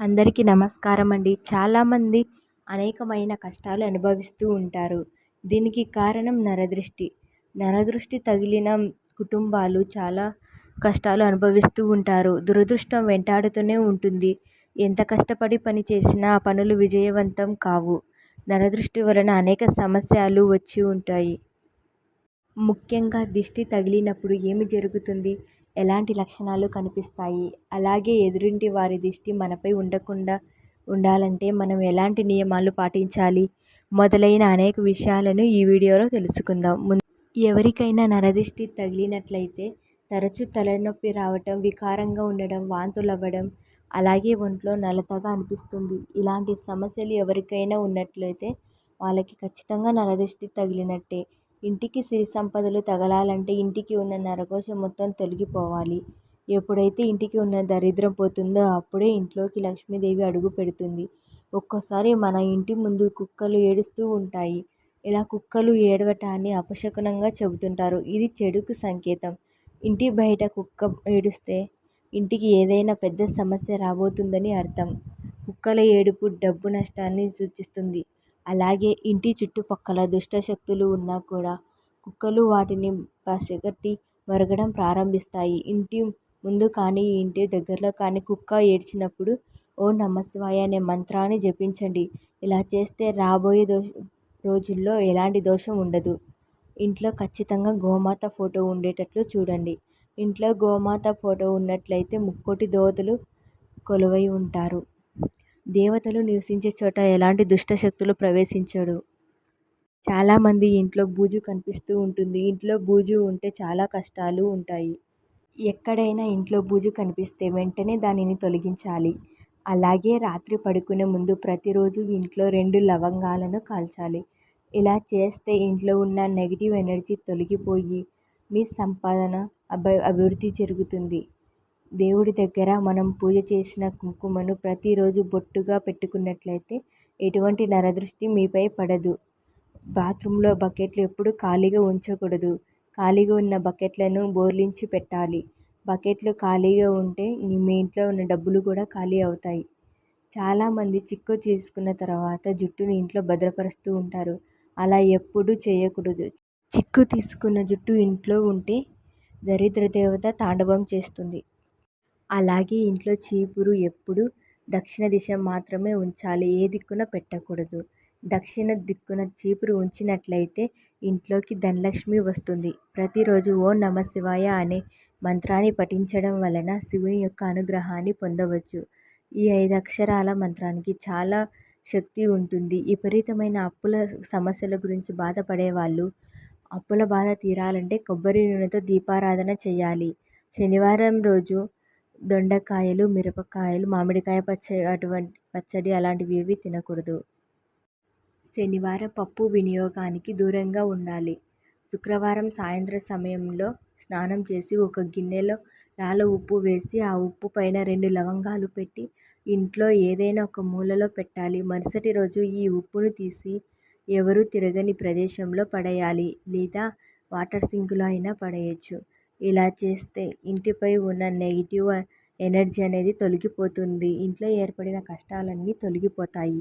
అందరికీ నమస్కారం అండి చాలామంది అనేకమైన కష్టాలు అనుభవిస్తూ ఉంటారు. దీనికి కారణం నరదృష్టి. నరదృష్టి తగిలిన కుటుంబాలు చాలా కష్టాలు అనుభవిస్తూ ఉంటారు. దురదృష్టం వెంటాడుతూనే ఉంటుంది. ఎంత కష్టపడి పని చేసినా ఆ పనులు విజయవంతం కావు. నరదృష్టి వలన అనేక సమస్యలు వచ్చి ఉంటాయి. ముఖ్యంగా దిష్టి తగిలినప్పుడు ఏమి జరుగుతుంది? ఎలాంటి లక్షణాలు కనిపిస్తాయి? అలాగే ఎదురింటి వారి దిష్టి మనపై ఉండకుండా ఉండాలంటే మనం ఎలాంటి నియమాలు పాటించాలి? మొదలైన అనేక విషయాలను ఈ వీడియోలో తెలుసుకుందాం. ముందు ఎవరికైనా నరదిష్టి తగిలినట్లయితే తరచూ తలనొప్పి రావటం వికారంగా ఉండడం వాంతులు అవ్వడం అలాగే ఒంట్లో నలతగా అనిపిస్తుంది. ఇలాంటి సమస్యలు ఎవరికైనా ఉన్నట్లయితే వాళ్ళకి ఖచ్చితంగా నరదిష్టి తగిలినట్టే. ఇంటికి సిరి సంపదలు తగలాలంటే ఇంటికి ఉన్న నరఘోష మొత్తం తొలగిపోవాలి. ఎప్పుడైతే ఇంటికి ఉన్న దరిద్రం పోతుందో అప్పుడే ఇంట్లోకి లక్ష్మీదేవి అడుగు పెడుతుంది. ఒక్కోసారి మన ఇంటి ముందు కుక్కలు ఏడుస్తూ ఉంటాయి. ఇలా కుక్కలు ఏడవటాన్ని అపశకునంగా చెబుతుంటారు. ఇది చెడుకు సంకేతం. ఇంటి బయట కుక్క ఏడుస్తే ఇంటికి ఏదైనా పెద్ద సమస్య రాబోతుందని అర్థం. కుక్కల ఏడుపు డబ్బు నష్టాన్ని సూచిస్తుంది. అలాగే ఇంటి చుట్టుపక్కల దుష్టశక్తులు ఉన్నా కూడా కుక్కలు వాటిని పసిగట్టి మరగడం ప్రారంభిస్తాయి. ఇంటి ముందు కానీ ఇంటి దగ్గరలో కానీ కుక్క ఏడ్చినప్పుడు ఓం నమశివాయ అనే మంత్రాన్ని జపించండి. ఇలా చేస్తే రాబోయే దోష రోజుల్లో ఎలాంటి దోషం ఉండదు. ఇంట్లో ఖచ్చితంగా గోమాత ఫోటో ఉండేటట్లు చూడండి. ఇంట్లో గోమాత ఫోటో ఉన్నట్లయితే ముక్కోటి దేవతలు కొలువై ఉంటారు. దేవతలు నివసించే చోట ఎలాంటి దుష్ట శక్తులు ప్రవేశించడు. చాలామంది ఇంట్లో బూజు కనిపిస్తూ ఉంటుంది. ఇంట్లో బూజు ఉంటే చాలా కష్టాలు ఉంటాయి. ఎక్కడైనా ఇంట్లో బూజు కనిపిస్తే వెంటనే దానిని తొలగించాలి. అలాగే రాత్రి పడుకునే ముందు ప్రతిరోజు ఇంట్లో రెండు లవంగాలను కాల్చాలి. ఇలా చేస్తే ఇంట్లో ఉన్న నెగిటివ్ ఎనర్జీ తొలగిపోయి మీ సంపాదన అభి అభివృద్ధి జరుగుతుంది. దేవుడి దగ్గర మనం పూజ చేసిన కుంకుమను ప్రతిరోజు బొట్టుగా పెట్టుకున్నట్లయితే ఎటువంటి నరదృష్టి మీపై పడదు. బాత్రూంలో బకెట్లు ఎప్పుడు ఖాళీగా ఉంచకూడదు. ఖాళీగా ఉన్న బకెట్లను బోర్లించి పెట్టాలి. బకెట్లు ఖాళీగా ఉంటే మీ ఇంట్లో ఉన్న డబ్బులు కూడా ఖాళీ అవుతాయి. చాలామంది చిక్కు చేసుకున్న తర్వాత జుట్టుని ఇంట్లో భద్రపరుస్తూ ఉంటారు. అలా ఎప్పుడూ చేయకూడదు. చిక్కు తీసుకున్న జుట్టు ఇంట్లో ఉంటే దరిద్ర దేవత తాండవం చేస్తుంది. అలాగే ఇంట్లో చీపురు ఎప్పుడు దక్షిణ దిశ మాత్రమే ఉంచాలి. ఏ దిక్కున పెట్టకూడదు. దక్షిణ దిక్కున చీపురు ఉంచినట్లయితే ఇంట్లోకి ధనలక్ష్మి వస్తుంది. ప్రతిరోజు ఓం నమ శివాయ అనే మంత్రాన్ని పఠించడం వలన శివుని యొక్క అనుగ్రహాన్ని పొందవచ్చు. ఈ ఐదు అక్షరాల మంత్రానికి చాలా శక్తి ఉంటుంది. విపరీతమైన అప్పుల సమస్యల గురించి బాధపడే వాళ్ళు అప్పుల బాధ తీరాలంటే కొబ్బరి నూనెతో దీపారాధన చేయాలి. శనివారం రోజు దొండకాయలు మిరపకాయలు మామిడికాయ పచ్చడి అటువంటి పచ్చడి అలాంటివి ఏవి తినకూడదు. శనివారం పప్పు వినియోగానికి దూరంగా ఉండాలి. శుక్రవారం సాయంత్రం సమయంలో స్నానం చేసి ఒక గిన్నెలో రాళ్ళ ఉప్పు వేసి ఆ ఉప్పు పైన రెండు లవంగాలు పెట్టి ఇంట్లో ఏదైనా ఒక మూలలో పెట్టాలి. మరుసటి రోజు ఈ ఉప్పును తీసి ఎవరు తిరగని ప్రదేశంలో పడేయాలి లేదా వాటర్ సింక్లో అయినా పడేయచ్చు. ఇలా చేస్తే ఇంటిపై ఉన్న నెగిటివ్ ఎనర్జీ అనేది తొలగిపోతుంది. ఇంట్లో ఏర్పడిన కష్టాలన్నీ తొలగిపోతాయి.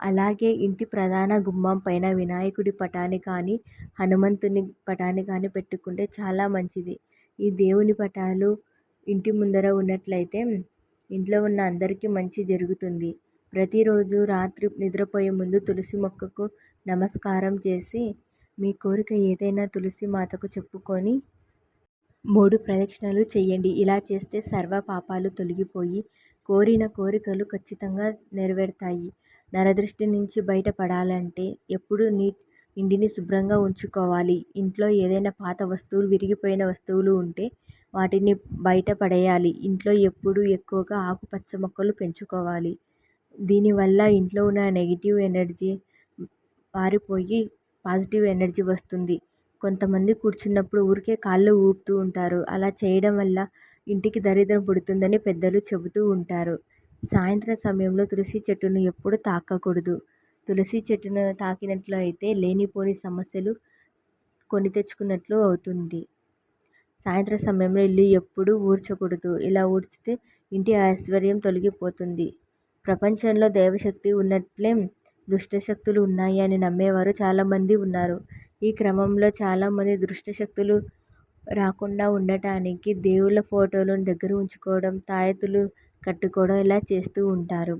అలాగే ఇంటి ప్రధాన గుమ్మం పైన వినాయకుడి పటాన్ని కానీ హనుమంతుని పటాన్ని కానీ పెట్టుకుంటే చాలా మంచిది. ఈ దేవుని పటాలు ఇంటి ముందర ఉన్నట్లయితే ఇంట్లో ఉన్న అందరికీ మంచి జరుగుతుంది. ప్రతిరోజు రాత్రి నిద్రపోయే ముందు తులసి మొక్కకు నమస్కారం చేసి మీ కోరిక ఏదైనా తులసి మాతకు చెప్పుకొని మూడు ప్రదక్షిణలు చేయండి. ఇలా చేస్తే సర్వ పాపాలు తొలగిపోయి కోరిన కోరికలు ఖచ్చితంగా నెరవేరుతాయి. నరదృష్టి నుంచి బయటపడాలంటే ఎప్పుడు నీ ఇంటిని శుభ్రంగా ఉంచుకోవాలి. ఇంట్లో ఏదైనా పాత వస్తువులు విరిగిపోయిన వస్తువులు ఉంటే వాటిని బయట పడేయాలి. ఇంట్లో ఎప్పుడు ఎక్కువగా ఆకుపచ్చ మొక్కలు పెంచుకోవాలి. దీనివల్ల ఇంట్లో ఉన్న నెగిటివ్ ఎనర్జీ పారిపోయి పాజిటివ్ ఎనర్జీ వస్తుంది. కొంతమంది కూర్చున్నప్పుడు ఊరికే కాళ్ళు ఊపుతూ ఉంటారు. అలా చేయడం వల్ల ఇంటికి దరిద్రం పుడుతుందని పెద్దలు చెబుతూ ఉంటారు. సాయంత్రం సమయంలో తులసి చెట్టును ఎప్పుడు తాకకూడదు. తులసి చెట్టును తాకినట్లు అయితే లేనిపోని సమస్యలు కొని తెచ్చుకున్నట్లు అవుతుంది. సాయంత్రం సమయంలో ఇల్లు ఎప్పుడు ఊడ్చకూడదు. ఇలా ఊడ్చితే ఇంటి ఐశ్వర్యం తొలగిపోతుంది. ప్రపంచంలో దైవశక్తి ఉన్నట్లే దుష్టశక్తులు ఉన్నాయి అని నమ్మేవారు చాలామంది ఉన్నారు. ఈ క్రమంలో చాలామంది దుష్టశక్తులు రాకుండా ఉండటానికి దేవుళ్ళ ఫోటోలను దగ్గర ఉంచుకోవడం, తాయెత్తులు కట్టుకోవడం ఇలా చేస్తూ ఉంటారు.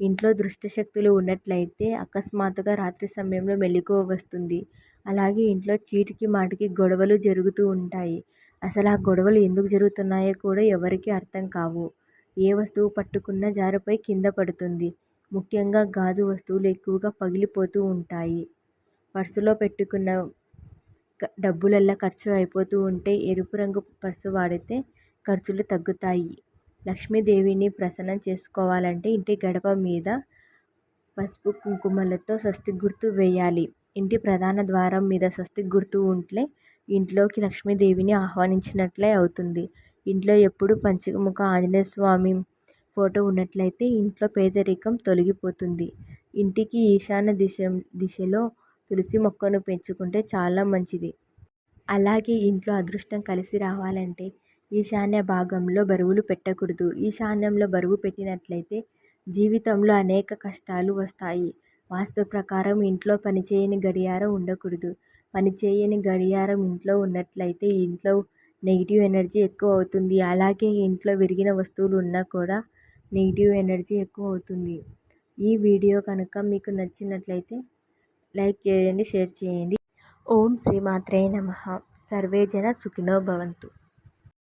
ఇంట్లో దుష్టశక్తులు ఉన్నట్లయితే అకస్మాత్తుగా రాత్రి సమయంలో మెలకువ వస్తుంది. అలాగే ఇంట్లో చీటికి మాటికి గొడవలు జరుగుతూ ఉంటాయి. అసలు ఆ గొడవలు ఎందుకు జరుగుతున్నాయో కూడా ఎవరికీ అర్థం కావు. ఏ వస్తువు పట్టుకున్నా జారిపోయి కింద పడుతుంది. ముఖ్యంగా గాజు వస్తువులు ఎక్కువగా పగిలిపోతూ ఉంటాయి. పర్సులో పెట్టుకున్న డబ్బులల్లా ఖర్చు అయిపోతూ ఉంటే ఎరుపు రంగు పర్సు వాడితే ఖర్చులు తగ్గుతాయి. లక్ష్మీదేవిని ప్రసన్నం చేసుకోవాలంటే ఇంటి గడప మీద పసుపు కుంకుమలతో స్వస్తి గుర్తు వేయాలి. ఇంటి ప్రధాన ద్వారం మీద స్వస్తి గుర్తు ఉంటే ఇంట్లోకి లక్ష్మీదేవిని ఆహ్వానించినట్లే అవుతుంది. ఇంట్లో ఎప్పుడు పంచముఖ ఆంజనేయ స్వామి ఫోటో ఉన్నట్లయితే ఇంట్లో పేదరికం తొలగిపోతుంది. ఇంటికి ఈశాన్య దిశలో తులసి మొక్కను పెంచుకుంటే చాలా మంచిది. అలాగే ఇంట్లో అదృష్టం కలిసి రావాలంటే ఈశాన్య భాగంలో బరువులు పెట్టకూడదు. ఈశాన్యంలో బరువు పెట్టినట్లయితే జీవితంలో అనేక కష్టాలు వస్తాయి. వాస్తు ప్రకారం ఇంట్లో పనిచేయని గడియారం ఉండకూడదు. పనిచేయని గడియారం ఇంట్లో ఉన్నట్లయితే ఇంట్లో నెగిటివ్ ఎనర్జీ ఎక్కువ అవుతుంది. అలాగే ఇంట్లో విరిగిన వస్తువులు ఉన్నా కూడా నెగిటివ్ ఎనర్జీ ఎక్కువ అవుతుంది. ఈ వీడియో కనుక మీకు నచ్చినట్లయితే లైక్ చేయండి. షేర్ చేయండి. ఓం శ్రీ మాత్రే నమ సర్వే జన సుఖినో భవంతు